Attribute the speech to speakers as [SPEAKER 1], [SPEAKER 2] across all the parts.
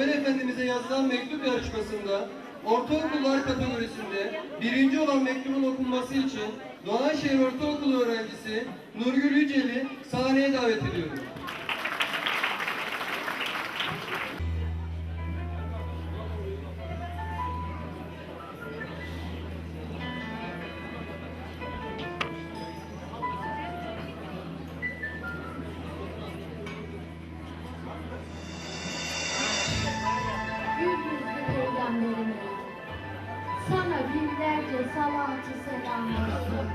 [SPEAKER 1] Peygamber Efendimiz'e yazılan mektup yarışmasında ortaokullar kategorisinde birinci olan mektubun okunması için Doğanşehir Ortaokulu öğrencisi Nurgül Yücel'i sahneye davet ediyorum.
[SPEAKER 2] Peygamberime Sana binlerce salatı selam olsun.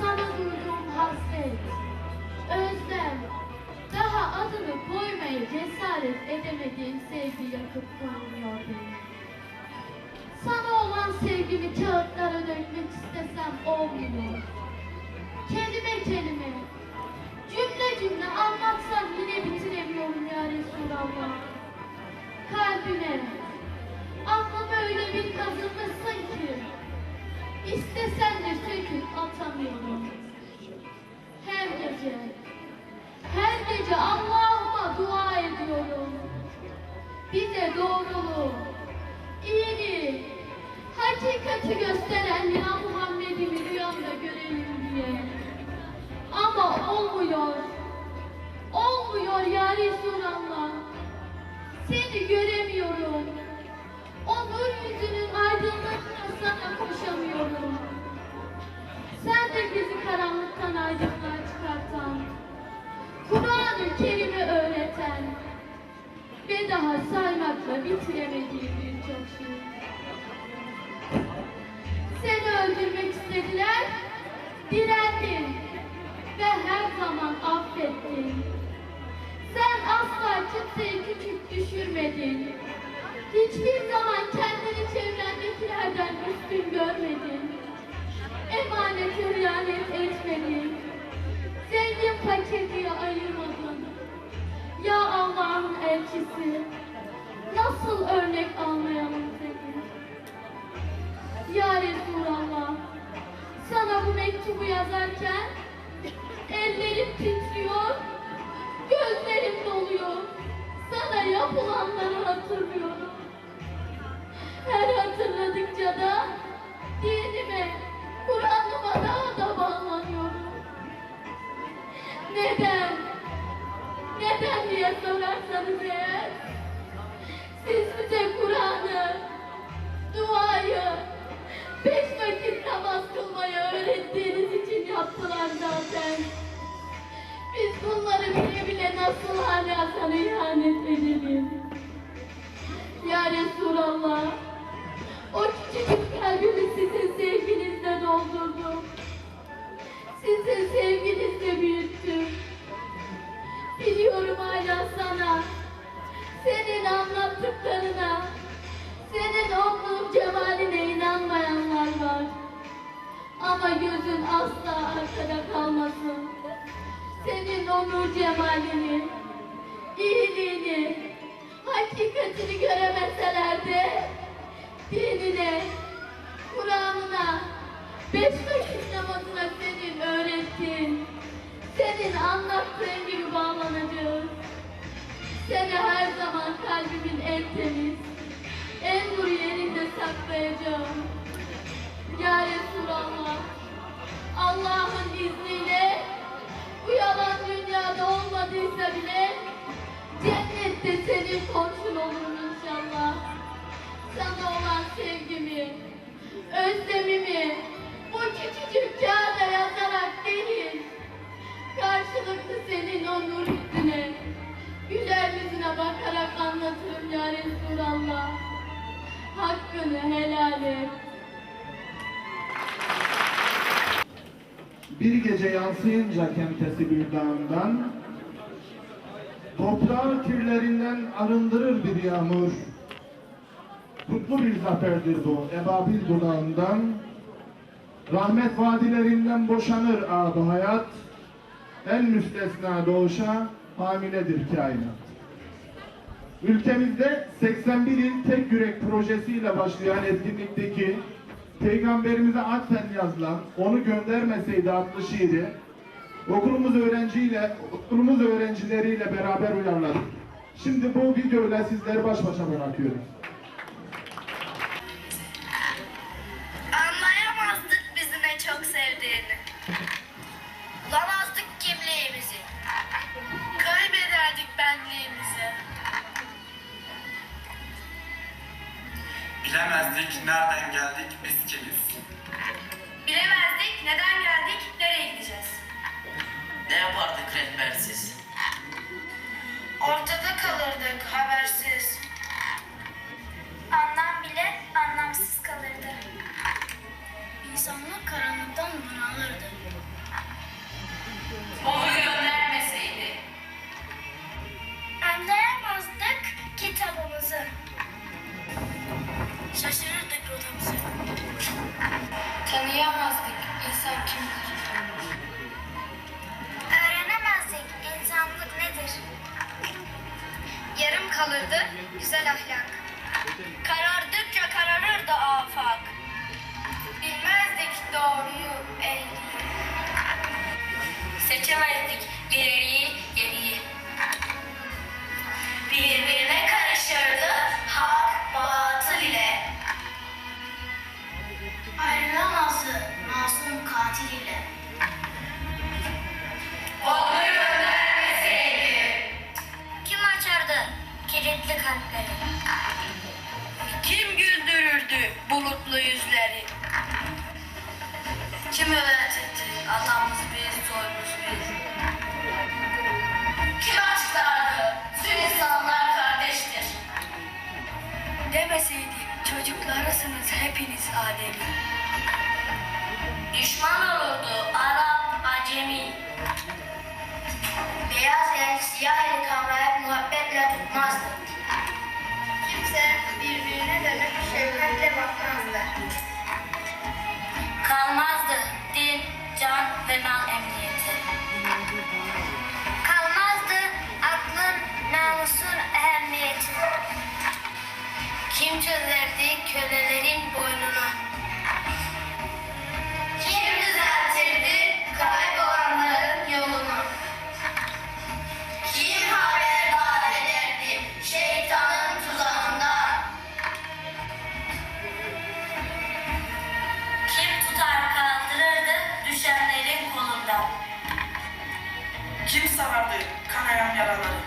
[SPEAKER 2] Sana duyduğum hasret Özlem Daha adını koymaya cesaret edemediğim sevgi yakıp kavuruyor beni Sana olan sevgimi kağıtlara dökmek istesem olmuyor. Kelime kelime Cümle cümle anlatsam yine bitiremiyorum ya Resulallah. Aklıma öyle bir kazınmışsın ki. İstesen de söküp atamıyorum. Her gece Her gece Allah'ıma dua ediyorum. Bize doğruluğu iyiliği Hakikati gösteren ya Muhammed'imi rüyamda göreyim diye. Ama olmuyor Olmuyor ya Resulallah. Seni göremiyorum. O nur yüzünün aydınlığına sana koşamıyorum. Sen de bizi karanlıktan aydınlığa çıkartan, Kur'an-ı Kerim'i öğreten ve daha saymakla bitiremediğim birçok şey. Seni öldürmek istediler, direndin ve her zaman affettin. Sen asla kimseyi küçük düşürmedin. Hiçbir zaman kendini çevrendekilerden üstün görmedin. Emanete hıyanet etmedin. Zengin fakir diye ayırmadın. Ya Allah'ın elçisi, nasıl örnek almayalım seni? Ya Resulallah, sana bu mektubu yazarken ellerim titriyor, Gözlerim yapılanları hatırlıyorum. Her hatırladıkça da dinime, Kur'an'ıma daha da. Neden? Neden diye sorarsanız eğer, siz bize Kur'an'ı, duayı, o nur cemalini, iyiliğini, hakikatini göremeseler de dinine, Kur'an'ına, beş vakit namazına senin öğrettiğin, senin anlattığın gibi bağlanacağız. Seni her zaman kalbimin en temiz, en nur yerinde saklayacağım. Senin komşun olurum inşallah. Sana olan sevgimi, özlemimi bu küçücük kağıda yazarak değil, karşılıklı senin o nur yüzüne, güler yüzüne bakarak anlatırım ya Resulallah. Hakkını helal et.
[SPEAKER 3] Bir gece yansıyınca kemtesi bir dağından, toprağı kirlerinden arındırır bir yağmur. Kutlu bir zaferdir bu ebabil dudağından, rahmet vadilerinden boşanır adı hayat, en müstesna doğuşa hamiledir kainat. Ülkemizde 81 il tek yürek projesiyle başlayan etkinlikteki Peygamberimize atfen yazılan onu göndermeseydi adlı şiiri okulumuz öğrenciyle okulumuz öğrencileriyle beraber uyarladık. Şimdi bu videoyla sizleri baş başa bırakıyoruz.
[SPEAKER 4] Anlayamazdık bizi ne çok sevdiğini. Bulamazdık kimliğimizi. Kaybederdik benliğimizi.
[SPEAKER 5] Bilemezdik nereden geldik biz kimiz.
[SPEAKER 4] Bilemezdik neden geldik.
[SPEAKER 6] Ne yapardık rehbersiz?
[SPEAKER 4] Ortada kalırdık habersiz. Anlam bile anlamsız kalırdı. İnsanlık karanlıktan Kalırdı güzel ahlak. Bulutlu yüzleri? Kim öğretirdi atamız biz, soyumuz biz? Kim açıklardı tüm insanlar kardeştir? Demeseydi çocuklarısınız hepiniz Adem'i. Düşman olurdu Kalmazdı din, can ve mal emniyeti. Kalmazdı aklın, namusun ehemmiyeti. Kim çözerdi kölelerin boynunu? Kim
[SPEAKER 6] sarardı kanayan yaraları?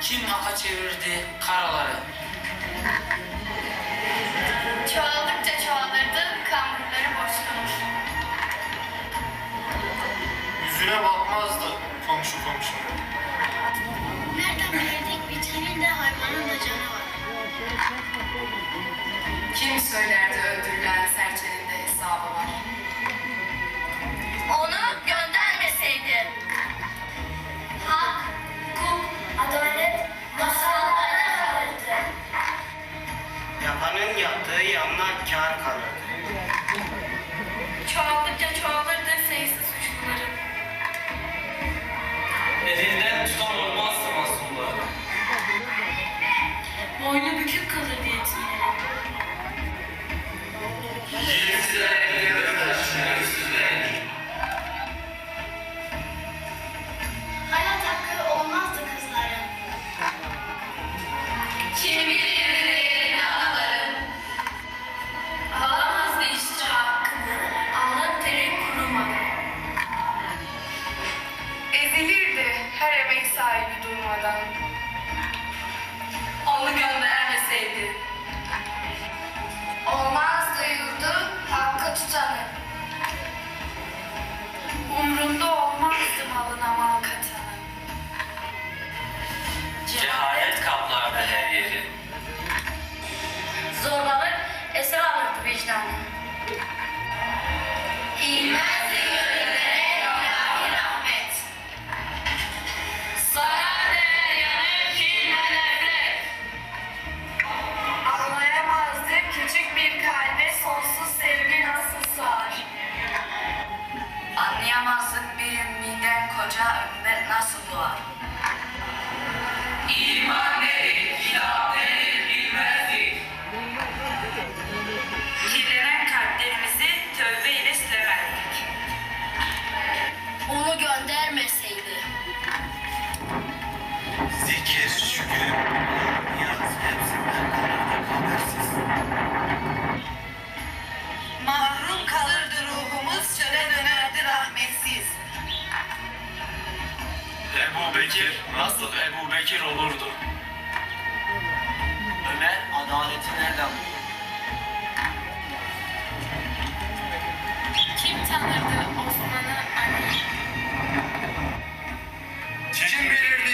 [SPEAKER 6] Kim aka çevirdi karaları? Thank you, Colin.
[SPEAKER 7] Bekir nasıl Ebu Bekir olurdu?
[SPEAKER 8] Ömer adaleti nereden bulur? Kim tanırdı Osman'ı anne? Kim?